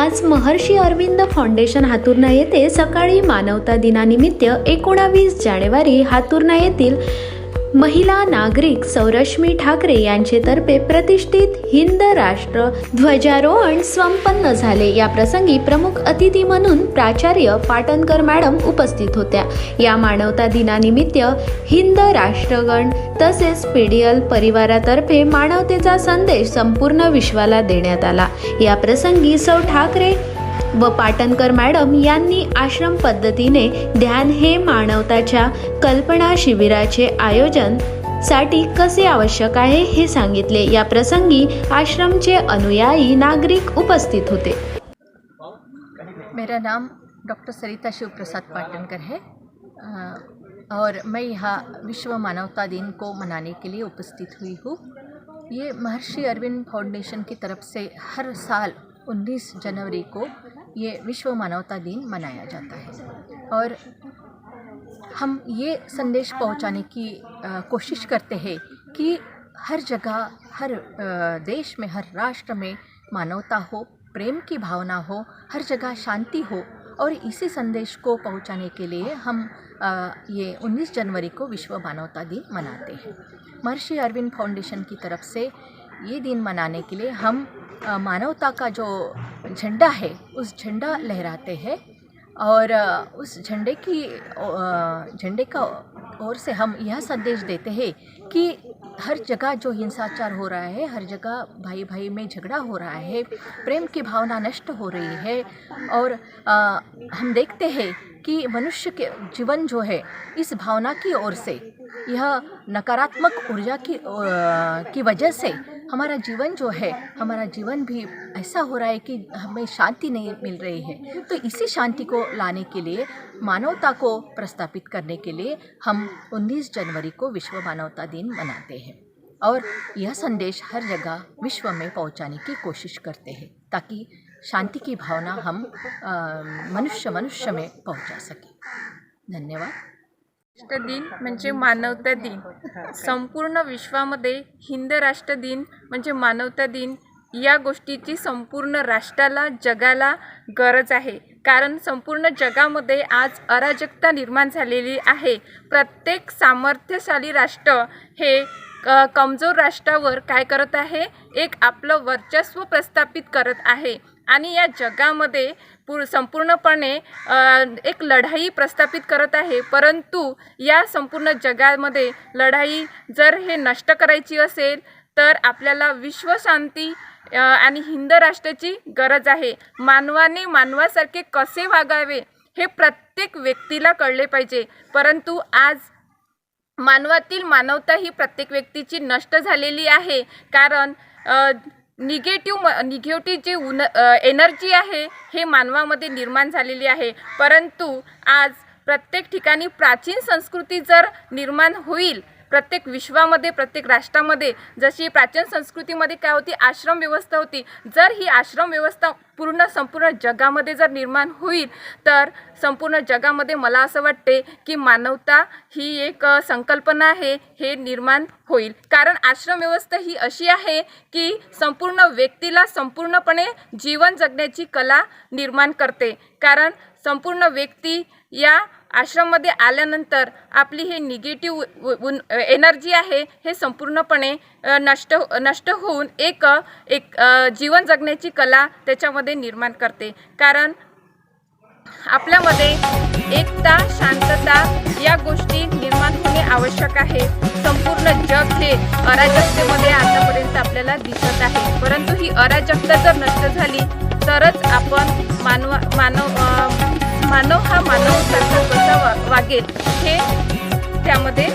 आज महर्षी अरविंद फाउंडेशन हातुर्णा येथे सकाळी मानवता दिनानिमित्त एकोणावीस जानेवारी हातुर्णा येथील महिला नागरिक सौरश्मी ठाकरे यांचेतर्फे प्रतिष्ठित हिंद राष्ट्र ध्वजारोहण संपन्न झाले. या प्रसंगी प्रमुख अतिथी म्हणून प्राचार्य पाटणकर मॅडम उपस्थित होत्या. या मानवता दिनानिमित्त हिंद राष्ट्रगण तसेच पीडीएल परिवारातर्फे मानवतेचा संदेश संपूर्ण विश्वाला देण्यात आला. या प्रसंगी सौ ठाकरे व पाटणकर मॅडम यांनी आश्रम पद्धतीने ध्यान हे मानवताच्या कल्पना शिबिराचे आयोजनसाठी कसे आवश्यक आहे हे सांगितले. या प्रसंगी आश्रमचे अनुयायी नागरिक उपस्थित होते. मेरा नाम डॉक्टर सरिता शिवप्रसाद पाटणकर पाटनकर है और मैं यहाँ विश्व मानवता दिन को मनाने के लिए उपस्थित हुई हूँ। ये महर्षि अरविंद फाउंडेशन की तरफ से हर साल 19 जनवरी को ये विश्व मानवता दिन मनाया जाता है। और हम ये संदेश पहुँचाने की अ, कोशिश करते हैं कि हर जगह हर अ, देश में हर राष्ट्र में मानवता हो प्रेम की भावना हो हर जगह शांति हो और इसी संदेश को पहुँचाने के लिए हम अ, ये 19 जनवरी को विश्व मानवता दिन मनाते हैं। महर्षि अरविंद फाउंडेशन की तरफ़ से ये दिन मनाने के लिए हम मानवता का जो झंडा है उस झंडा लहराते हैं और उस झंडे की झंडे का ओर से हम यह संदेश देते हैं कि हर जगह जो हिंसाचार हो रहा है हर जगह भाई भाई में झगड़ा हो रहा है प्रेम की भावना नष्ट हो रही है और अ, हम देखते हैं कि मनुष्य के जीवन जो है इस भावना की ओर से यह नकारात्मक ऊर्जा की अ, की वजह से हमारा जीवन जो है, हमारा जीवन भी ऐसा हो रहा है कि हमें शांति नहीं मिल रही है। तो इसी शांति को लाने के लिए, मानवता को प्रस्तापित करने के लिए हम 19 जनवरी को विश्व मानवता दिन मनाते हैं और यह संदेश हर जगह विश्व में पहुँचाने की कोशिश करते हैं ताकि शांति की भावना हम मनुष्य मनुष्य में पहुँचा सकें। धन्यवाद। राष्ट्र दिन म्हणजे मानवता दिन. संपूर्ण विश्वामध्ये हिंद राष्ट्र दिन म्हणजे मानवता दिन. या गोष्टीची संपूर्ण राष्ट्राला जगाला गरज आहे. कारण संपूर्ण जगामध्ये आज अराजकता निर्माण झालेली आहे. प्रत्येक सामर्थ्यशाली राष्ट्र हे क कमजोर राष्ट्रावर काय करत आहे? एक आपलं वर्चस्व प्रस्थापित करत आहे. आणि या जगामध्ये पूर संपूर्णपणे एक लढाई प्रस्थापित करत आहे. परंतु या संपूर्ण जगामध्ये लढाई जर हे नष्ट करायची असेल तर आपल्याला विश्वशांती आणि हिंद राष्ट्राची गरज आहे. मानवाने मानवासारखे कसे वागावे हे प्रत्येक व्यक्तीला कळले पाहिजे. परंतु आज मानवातील मानवता ही प्रत्येक व्यक्तीची नष्ट झालेली आहे. कारण निगेटिव्ह निगेटिव्ह जी उन एनर्जी आहे हे मानवामध्ये निर्माण झालेली आहे. परंतु आज प्रत्येक ठिकाणी प्राचीन संस्कृती जर निर्माण होईल प्रत्येक विश्वामध्ये प्रत्येक राष्ट्रामध्ये जशी प्राचीन संस्कृतीमध्ये काय होती आश्रम व्यवस्था होती. जर ही आश्रम व्यवस्था पूर्ण संपूर्ण जगामध्ये जर निर्माण होईल तर संपूर्ण जगामध्ये मला असं वाटते की मानवता ही एक संकल्पना आहे हे निर्माण होईल. कारण आश्रम व्यवस्था ही अशी आहे की संपूर्ण व्यक्तीला संपूर्णपणे जीवन जगण्याची कला निर्माण करते. कारण संपूर्ण व्यक्ती या आश्रममध्ये आल्यानंतर आपली हे निगेटिव्ह एनर्जी आहे हे संपूर्णपणे नष्ट हो- नष्ट होऊन एक एक जीवन जगण्याची कला त्याच्यामध्ये निर्माण करते. कारण आपल्यामध्ये एकता शांतता या गोष्टी निर्माण होणे आवश्यक आहे. संपूर्ण जग हे अराजकतेमध्ये आतापर्यंत आपल्याला दिसत आहे. परंतु ही अराजकता जर नष्ट झाली तरच आपण मानव मानव मानव हा मानव वागेल. हे त्यामध्ये